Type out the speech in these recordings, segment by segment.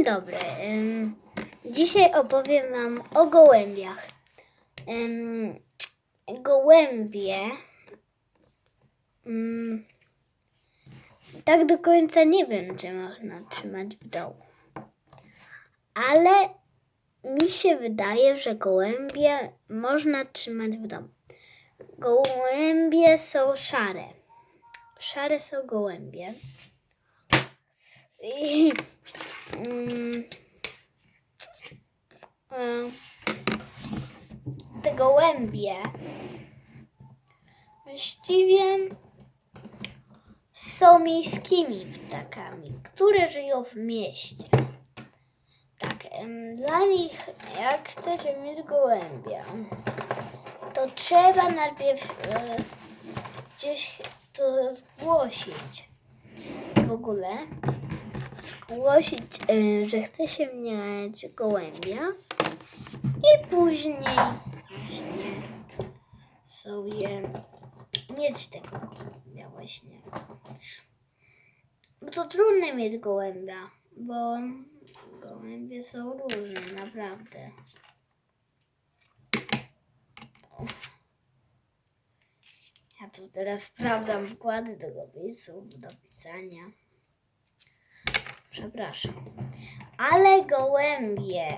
Dzień dobry. Dzisiaj opowiem Wam o gołębiach. Gołębie. mm, Tak do końca nie wiem, czy można trzymać w domu. Ale mi się wydaje, że gołębie można trzymać w domu. Gołębie są szare. Szare są gołębie. Mm, e, te gołębie właściwie są miejskimi ptakami, które żyją w mieście. Tak, dla nich, jak chcecie mieć gołębia, to trzeba najpierw e, gdzieś to zgłosić. W ogóle zgłosić, e, że chce się mieć gołębia i później właśnie sobie mieć tego gołębia właśnie. Bo to trudno mieć gołębia, bo gołębie są różne, naprawdę. Ja tu teraz sprawdzam wkłady do opisu, do pisania. Przepraszam. Ale gołębie.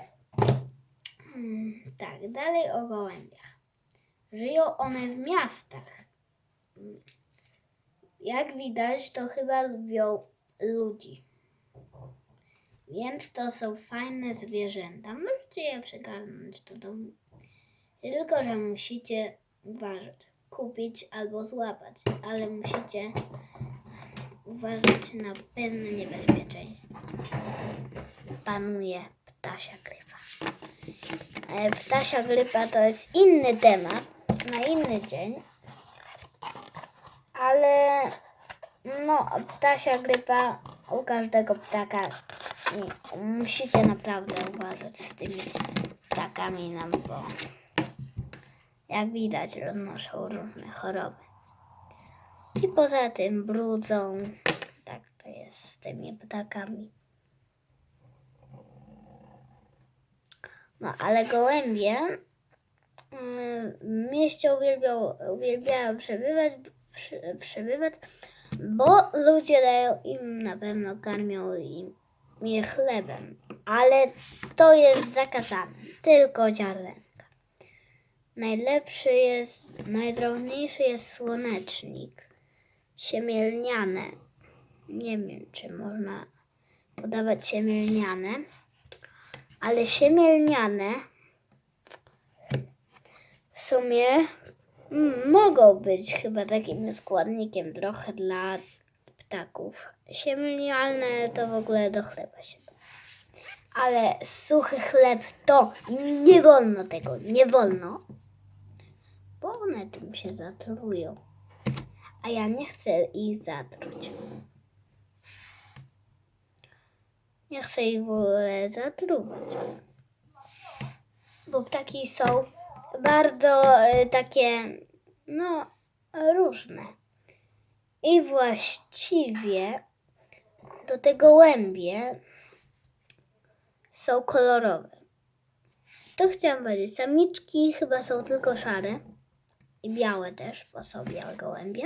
Hmm, tak, dalej o gołębiach. Żyją one w miastach. Hmm. Jak widać, to chyba lubią ludzi. Więc to są fajne zwierzęta. Możecie je przygarnąć do domu. Tylko, że musicie uważać. Kupić albo złapać, ale musicie uważać na pewne niebezpieczeństwo. Panuje ptasia grypa. E, Ptasia grypa to jest inny temat, na inny dzień. Ale no, ptasia grypa u każdego ptaka nie, musicie naprawdę uważać z tymi ptakami, no bo jak widać roznoszą różne choroby. I poza tym brudzą. Tak to jest z tymi ptakami. No, ale gołębie mm, w mieście uwielbią, uwielbiają przebywać, przy, przebywać, bo ludzie dają im na pewno, karmią im je chlebem. Ale to jest zakazane, tylko ziarenka. Najlepszy jest, najdrobniejszy jest słonecznik, siemielniane. Nie wiem, czy można podawać siemielniane, ale siemielniane w sumie mogą być chyba takim składnikiem trochę dla ptaków. Siemielniane to w ogóle do chleba się. Ale suchy chleb to nie wolno tego, nie wolno bo one tym się zatrują. A ja nie chcę ich zatruć. Nie chcę ich w ogóle zatruwać. Bo ptaki są bardzo e, takie, no, różne. I właściwie do te gołębie są kolorowe. To chciałam powiedzieć. Samiczki chyba są tylko szare i białe też, bo są białe gołębie,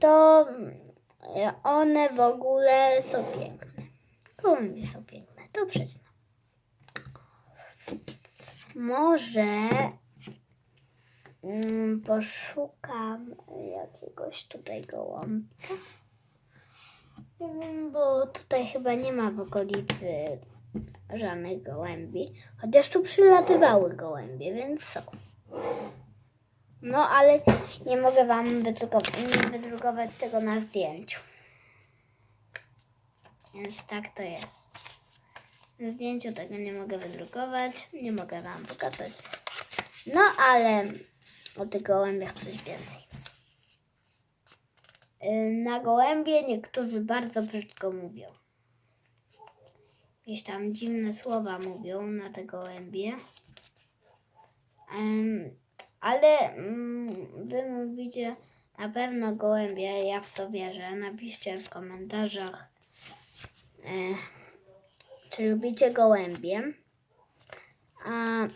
to y, one w ogóle są piękne. Gołębie są piękne, to przyznam. Może poszukam jakiegoś tutaj gołąbka. Bo tutaj chyba nie ma w okolicy żadnych gołębi. Chociaż tu przylatywały gołębie, więc są. No, ale nie mogę Wam wydrukować, wydrukować tego na zdjęciu. Więc tak to jest. Na zdjęciu tego nie mogę wydrukować, nie mogę Wam pokazać. No, ale o tych gołębiach coś więcej. Na gołębie niektórzy bardzo brzydko mówią. Jakieś tam dziwne słowa mówią na te gołębie. Ale mm, wy mówicie na pewno gołębie, ja w to wierzę. Napiszcie w komentarzach, e, czy lubicie gołębie. A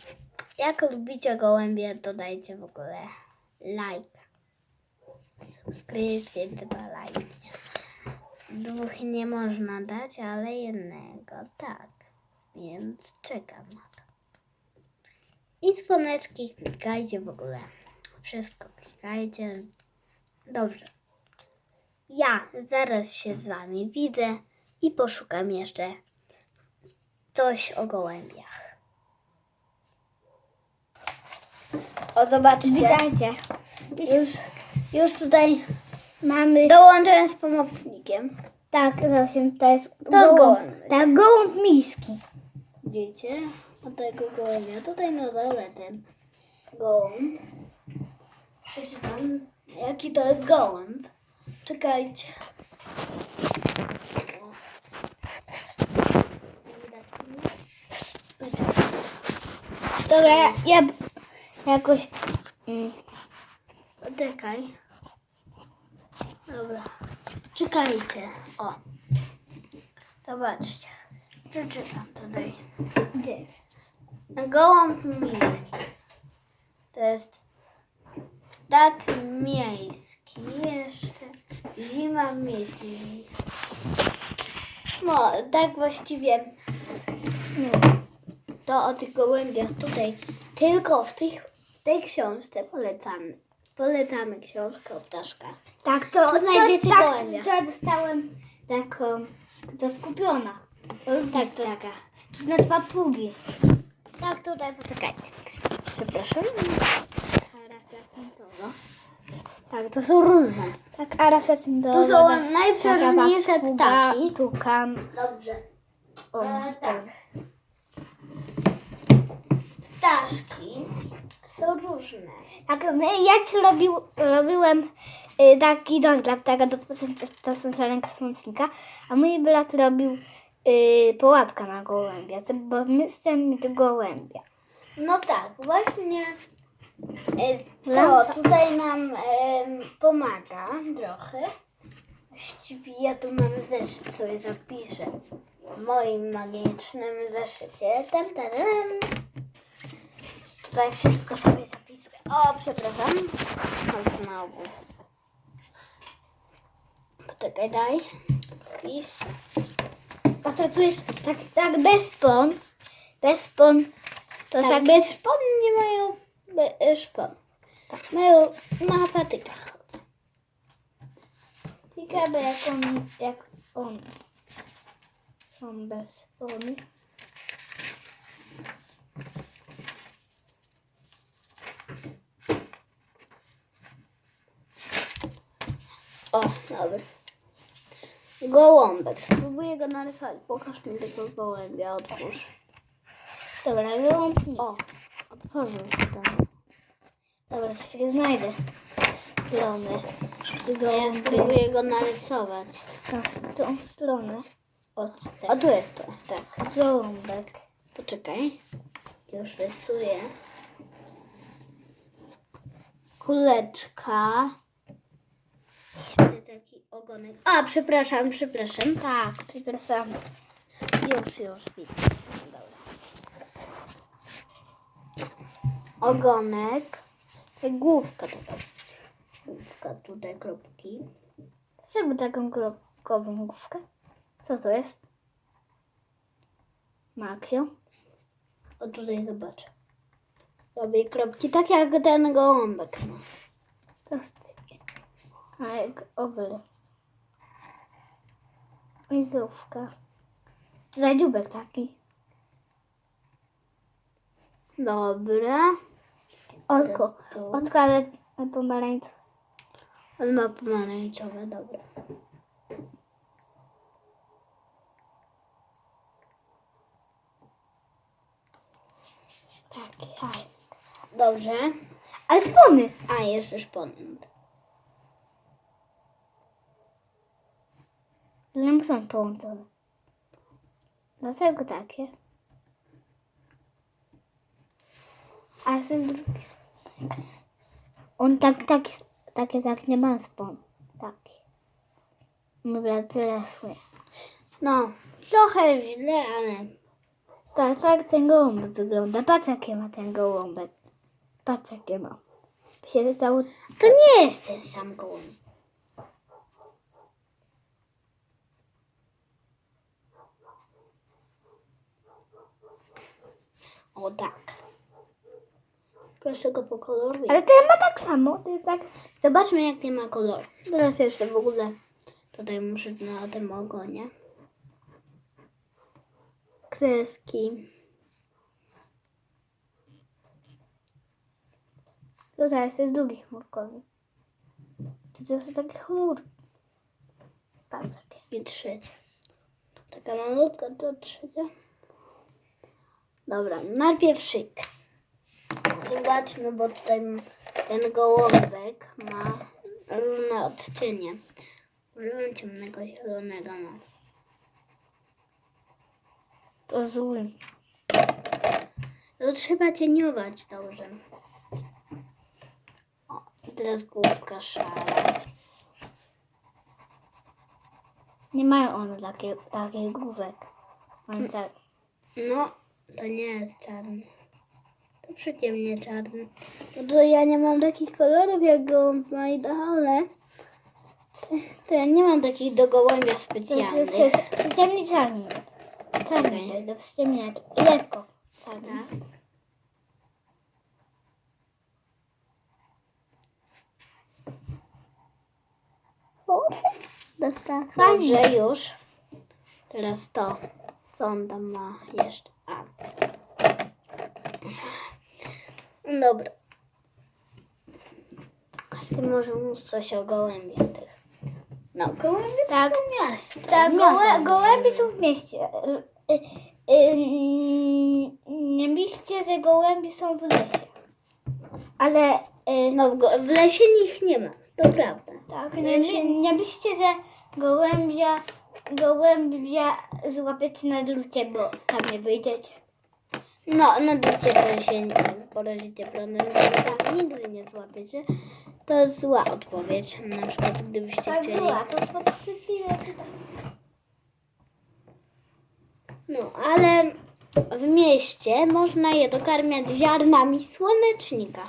jak lubicie gołębie, to dajcie w ogóle like. Subskrypcję, chyba like. Dwóch nie można dać, ale jednego tak. Więc czekam na to. I dzwoneczki klikajcie w ogóle. Wszystko klikajcie. Dobrze. Ja zaraz się z wami widzę i poszukam jeszcze coś o gołębiach. O, zobaczcie. Witajcie. Już, już tutaj Mamy. dołączyłem z pomocnikiem. Tak, zosiem, to jest To jest gołąb. Tak, gołąb miski. Widzicie? O tego gołębia. Tutaj na dole ten gołąb. Przeczytam, jaki to jest gołąb. Czekajcie. Dobra, ja, jakoś. Mm. Dobra. Czekajcie. O. Zobaczcie. Przeczytam tutaj. gdzie? Gołąb miejski. To jest tak miejski. Jeszcze zima w mieście. No, tak właściwie Nie. to o tych gołębiach tutaj tylko w tych, tej książce polecamy. Polecamy książkę o ptaszkach. Tak, to, To znajdziecie tak, gołębia. To ja dostałem taką. To skupiona. Tak, to taka. To znaczy papugi. Tak, tutaj poczekajcie. Przepraszam. Tak, to są różne. Tak, arafecindowa. Tu są najprzeróżniejsze ptaki. Tukan. Dobrze. O, E, tak. Ptaszki są różne. Tak, my- ja ci robił, robiłem y, taki dom dla ptaka do stosunkowania kosmocnika, a mój brat robił y, połapka na gołębia, co- bo my chcemy mieć gołębia. No tak, właśnie co Lampa. tutaj nam em, pomaga trochę. Właściwie ja tu mam zeszyt, sobie zapiszę w moim magicznym zeszycie. Tam, tam, tam. Tutaj wszystko sobie zapisuję. O, przepraszam. O, znowu. Poczekaj, daj. Wpis. Co tu jest tak, tak despon, despon, to tak, tak, bez szpon nie mają be, e, szpon. Tak, mają na patykach chodzą. ciekawe jak on, jak on są bez spony. O, dobra. Gołąbek. Spróbuję go narysować. Pokaż mi tego gołębia. Otwórz. Dobra, gołąb, O, otworzył się tam. Dobra, chwilę znajdę stronę. ja spróbuję go narysować. tą, tą stronę. O, o tu jest to. Tak. Gołąbek. Poczekaj. Już rysuję. Kuleczka. Taki ogonek. A, przepraszam, przepraszam. Tak, przepraszam. Już, już widzę. Dobra. Ogonek. Główka tutaj. Główka tutaj, kropki. Jakby taką kropkową główkę. Co to jest? Makio. O tutaj zobaczę. Robię kropki tak jak ten gołąbek. To jest takie. A jak obry. I główka. Tutaj dziubek taki. Dobra. Oko, ale pomarańczowe. On ma pomarańczowe, dobra. Taki, haj. Dobrze. Ale spony. A, jest już ponad. Nie są połączone. Dlaczego takie? A ten drugi. On tak, tak, takie tak nie ma spon. Taki. Brat tyle słyszy. No, trochę źle, ale Tak, tak ten gołąbek wygląda. Patrz jakie ma ten gołąbek. Patrz jakie ma. Się. To nie jest ten sam gołąb. O tak. Tylko jeszcze go pokoloruję. Ale ten ma tak samo. To jest tak... Zobaczmy, jak nie ma koloru. Teraz jeszcze w ogóle tutaj muszę na tym ogonie. Kreski. Tutaj jest drugi chmurkowy. To, to jest takie chmur. Patrz jakie. I trzecia. Taka malutka to trzecia. Dobra, najpierw szyk. Zobaczmy, bo tutaj ten gołąbek ma różne odcienie. Użyłem ciemnego zielonego. No. To zły. To trzeba cieniować dobrze. O, teraz główka szara. Nie mają one takie, takich główek. Mają tak. No, to nie jest czarny. To przyciemnie czarny. No to ja nie mam takich kolorów jak gołąb ma idealne. To ja nie mam takich do gołębia To jest specjalnych. przyciemnie czarny. Czarny to jest do przyciemnienia. Lekko. Czarny. Dostała. Dobrze, już. Teraz to, co on tam ma jeszcze. Dobra. Ty może mów coś o gołębiach tych. No, gołębie Tak. to są miasta. Tak, gołę, są gołębie są w mieście. Y, y, y, Nie myślcie, że gołębie są w lesie. Ale y, No, w, w lesie ich nie ma, to prawda. tak, nie, nie myślcie, że gołębia, gołębia złapiecie na drucie, bo tam nie wyjdziecie. No, na drucie to się nie porazicie prądem, że tam nigdy nie złapiecie. To jest zła odpowiedź, na przykład gdybyście Tak, chcieli. zła, to spotkliwe. No, ale w mieście można je dokarmiać ziarnami słonecznika.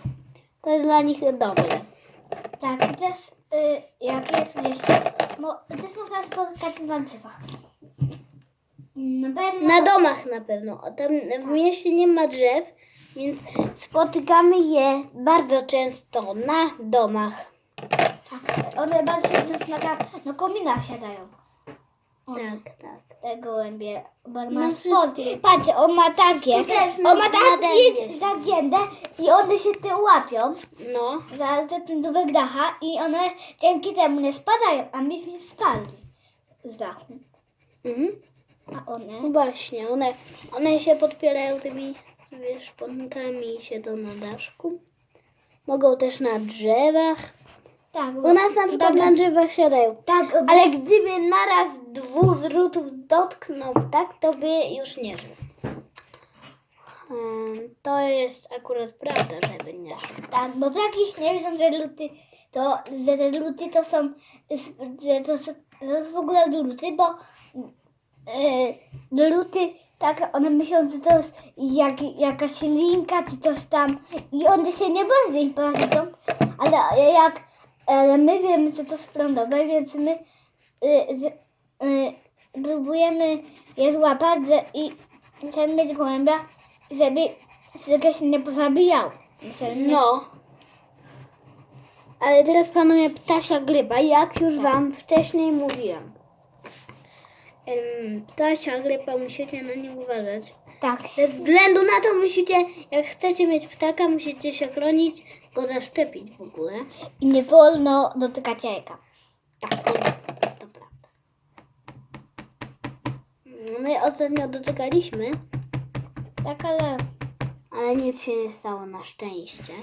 To jest dla nich dobre. Tak, i też y, jak jest w mo, też można spotkać na drzewach. Na pewno. Na domach na pewno. O, Tam w mieście nie ma drzew, więc spotykamy je bardzo często na domach. Tak, one bardzo często na, na, na kominach siadają. One, Tak, tak. Te gołębie, bo on ma sport. wszystkich. Patrz, on ma takie, też na- on ma takie zagięte i one się tym łapią No, za, za ten dubek dacha i one dzięki temu nie spadają, a myśmy spadli z dachu. mhm. A one... No właśnie, one, one się podpierają tymi wiesz, szponkami i siedzą na daszku. Mogą też na drzewach. Tak, U nas na przykład na drzewach siadają. tak, Ale gdyby naraz dwóch zrutów dotknął tak, to by już nie żył. Em, To jest akurat prawda, żeby nie żył. Tak, bo takich nie wiedzą, że luty to, że te luty to są, że to, są, to jest w ogóle luty, bo e, luty, tak, one myślą, że to jest jak, jakaś linka czy coś tam i one się nie bardzo im parazytą, ale jak, ale my wiemy, że to jest prądowe, więc my y, z, y, próbujemy je złapać że, i chcemy mieć głębia, żeby, żeby się nie nie- No. Ale teraz panuje ptasia grypa, jak już wam wcześniej mówiłam. Ptasia grypa, musicie na nie uważać. Tak. Ze względu na to musicie, jak chcecie mieć ptaka, musicie się chronić, go zaszczepić w ogóle. I nie wolno dotykać jajka. Tak, to, prawda. No, My ostatnio dotykaliśmy, Tak, ale ale nic się nie stało na szczęście.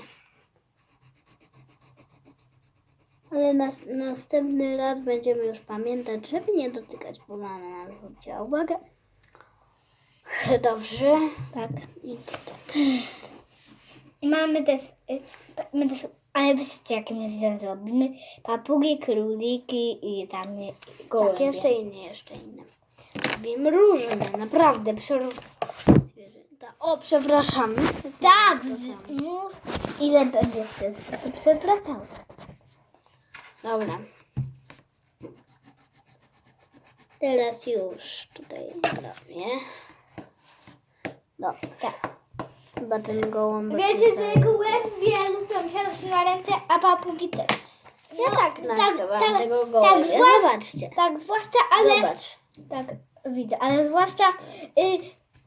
Ale nas, następny raz będziemy już pamiętać, żeby nie dotykać, bo mamy na to zwróciła uwagę. Dobrze. tak. I tutaj. I mamy też, y, my też ale wiecie jakie my zwierzęta robimy? Papugi, króliki i tam y, gołębie. Tak, jeszcze inne, jeszcze inne. Wiem różne, naprawdę przeróżne O, przepraszam. Tak, mów ile będzie przewracał. Dobra. Teraz już tutaj robię. Dobra. Tak. Chyba ten gołąbek. Wiecie, że gołębie lubią siadać na ręce, a papugi też. Ja tak narysowałam tak, tego tak, gołębia. zwłasz- Zobaczcie. Tak, zwłaszcza, ale... Zobacz. Tak, widzę, ale zwłaszcza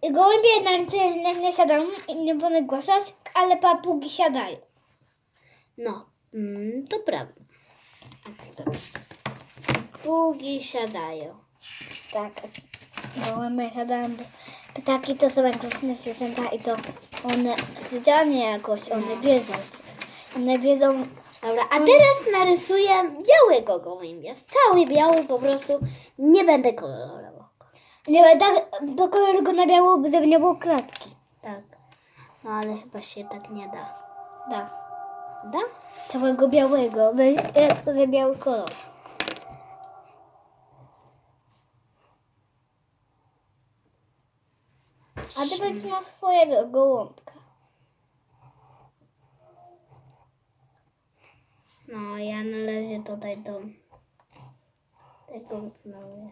y, gołębie na ręce nie, nie siadają i nie wolno głaszać, ale papugi siadają. No, mm, to prawda. Tak, to. Pługi siadają. Tak, gołębie siadają, bo ptaki to są jak zwierzęta i to one specjalnie jakoś, one wiedzą. One wiedzą, Dobra, a teraz narysuję białego gołębia. Cały biały po prostu. Nie będę kolorował. nie tak, do koloru go na biało, żeby nie było klatki. Tak. No ale chyba się tak nie da. Tak, Da? całego białego, jak biały kolor. A ty będziesz na swojego gołąbka. No, ja na razie tutaj do tego wznowię.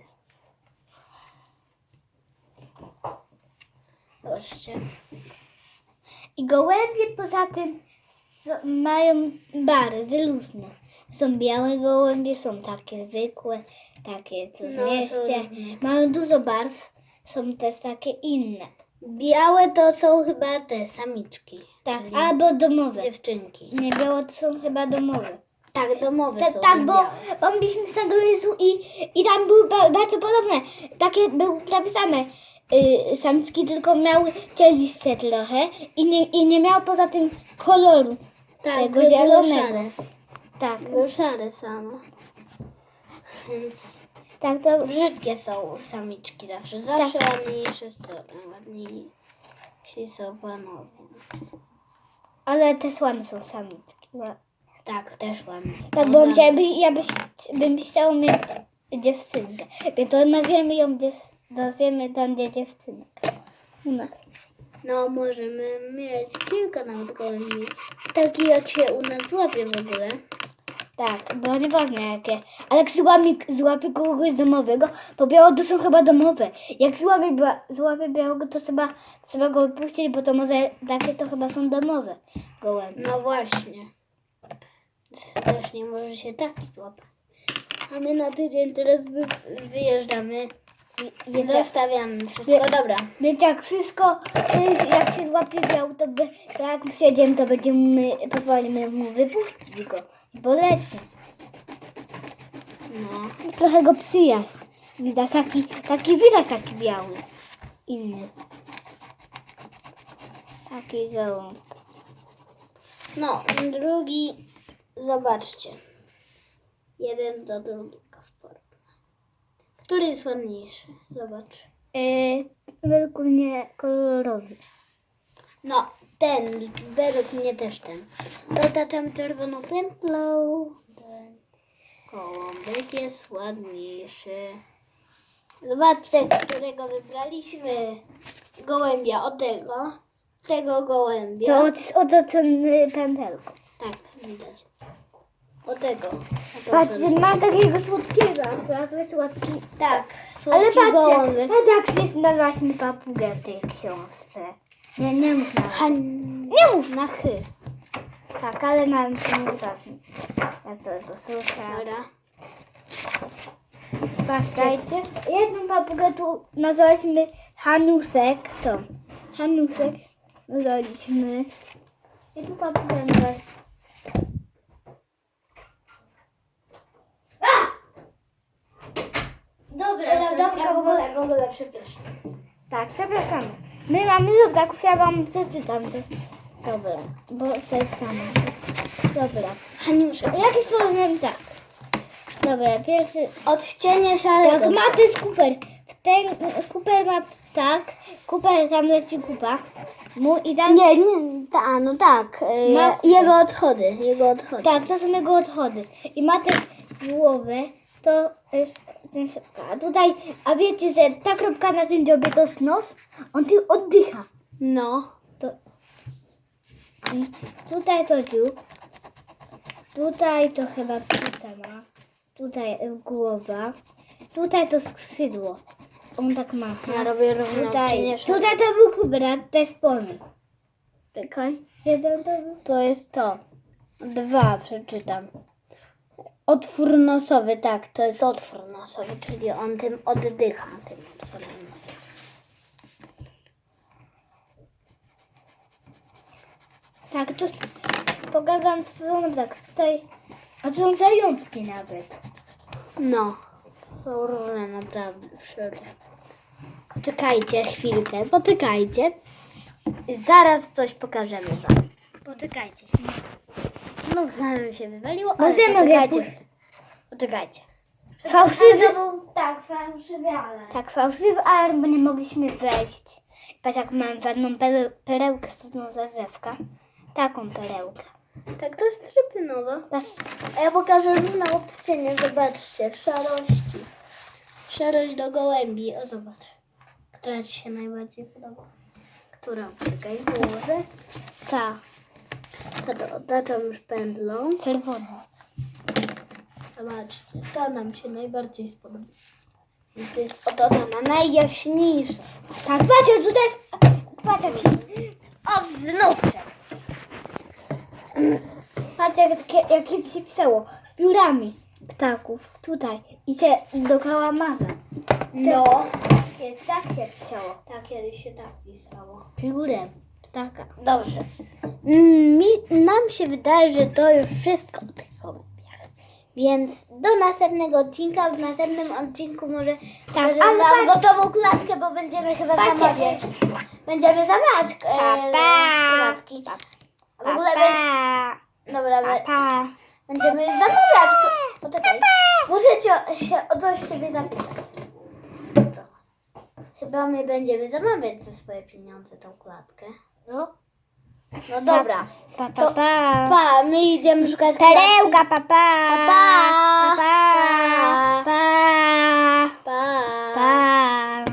Zobaczcie. I gołębie poza tym są- mają barwy różne. Są białe gołębie, są takie zwykłe, takie co w No, mieście. Mają dużo barw, są też takie inne. Białe to są chyba te samiczki. Tak, czyli albo domowe. dziewczynki. Nie białe to są chyba domowe. Tak, domowe Ta, są. tak, bo on byliśmy w Sandowicu i, i tam były ba, bardzo podobne. Takie były prawie same. Y, samiczki tylko miały cieliście trochę i nie, i nie miało poza tym koloru. tak, tego zielonego. Szare. Tak, Było szare samo. Więc tak to brzydkie są samiczki zawsze. Zawsze ładniejsze są ładniej. Jeśli są panowie. Ale te słane są samiczki. Ła- Tak, też ładnie. Tak, bo ja, by, ja byś, bym chciał mieć dziewczynkę. Więc to nazwiemy ją, dziew, nazwiemy tam gdzie dziewczynka. U nas. No, możemy mieć kilka nawet gołębi. Takie jak się u nas złapie w ogóle. Tak, bo nieważne jakie. Ale jak złamie, złapie kogoś domowego, bo białe to są chyba domowe. Jak złapie, bia, złapie białego, to trzeba, trzeba go wypuścić, bo to może takie to chyba są domowe gołębie. No właśnie. Też nie może się tak złapać. A my na tydzień teraz wy, wyjeżdżamy. I zostawiamy wszystko. Dobra. więc jak wszystko, jak się złapie biał, to, by, to jak przyjedziemy, to będziemy, pozwolimy mu wypuścić go i poleci. No. Trochę go przyjaźń. Widać taki, taki widać taki biały. Inny. Taki gołąb. No, drugi. Zobaczcie. Jeden do drugiego w porównaniu. Który jest ładniejszy? Zobacz. Yy, według mnie kolorowy. No, ten. Według mnie też ten. To taczam czerwoną pętlą. Ten gołąbek jest ładniejszy. Zobaczcie, którego wybraliśmy. Gołębia, o tego. Tego gołębia. To jest otoczony pętelką. Tak, widać. O tego. Patrzcie, mam takiego słodkiego, akurat to jest słodki. Tak, Ale słodki patrzcie, gołąbek. patrz jak się nazwałaś papugę w tej książce. Nie, nie mów na Han... Nie mów na chy. Tak, ale na to nie ważne. Ja sobie posłucham. Dobra. Patrzcie, jedną papugę tu nazwaliśmy Hanusek. To. Hanusek nazwaliśmy. Tu papugę nazwaliśmy. Dobra, dobra, w ogóle, w ogóle, przepraszam. Tak, przepraszamy. My mamy do ptaków, ja wam przeczytam coś. Dobra, bo przeczytamy. Dobra. Haniuszek. Jaki słowo tak? Dobra, pierwszy. Odcienie szarego. Tak, ma to jest Cooper. W ten Cooper ma tak. Cooper tam leci kupa. Mu i tam. Nie, nie, ta, no tak. y, Ma- jego odchody, jego odchody. Tak, to są jego odchody. I ma też głowę. To jest ten. A tutaj, a wiecie, że ta kropka na tym dziobie to jest nos? On ty oddycha. No. To... I tutaj to dziób. Tutaj to chyba pizza ma. Tutaj głowa. Tutaj to skrzydło. On tak macha. Ja robię równo Tutaj, tutaj to był brat, to jest pony. Czekaj. To był. To jest to. Dwa przeczytam. Otwór nosowy, tak, to jest otwór nosowy, czyli on tym oddycha, tym otworem nosowym. Tak, to pokazam swoją tak. Tutaj. Zajączki nawet. No, są różne naprawdę wszędzie. Poczekajcie chwilkę, poczekajcie. Zaraz coś pokażemy wam. Poczekajcie. No, znalazłem się wywaliło, ale Może mogę poczekajcie. pójść? Poczekajcie. Fałszywy. był, tak, fałszywy, ale... Tak, fałszywy alarm, bo nie mogliśmy wejść. Patrz, jak mam ładną pere- perełkę z tą zazewka. Taką perełkę. Tak, to jest trypynowa. A ja pokażę różne odcienie, zobaczcie, szarości. Szarość do gołębi, o zobacz. Która Ci się najbardziej podoba? Którą? Czekaj, położę. Ta to otaczam już pętlą. czerwona. Zobaczcie, ta nam się najbardziej spodoba. I to jest otoczona najjaśniejsza. Tak, patrz, tutaj jest... Patrz, O, znów patrz jak, jak, się pisało. Piórami ptaków. Tutaj. I się dookoła maza. No. Tak się pisało. Tak, kiedyś się tak pisało. Piórem ptaka. Dobrze. Mi, nam się wydaje, że to już wszystko o tych gołębiach. Więc do następnego odcinka. W następnym odcinku może pokażę ale wam patrz- gotową klatkę, bo będziemy chyba Patrz, zamawiać. Będziemy zamawiać e, Pa, pa. klatki. W ogóle be, pa, dobra, pa, be, pa. będziemy zamawiać. Poczekaj. Muszę cię, się o coś ciebie zapytać. Chyba my będziemy zamawiać za swoje pieniądze tą klatkę. No. No dobra. Pa, pa, pa. Pa, my idziemy szukać Perełka, pa, pa. Pa, pa. Pa, pa. Pa, pa. Pa.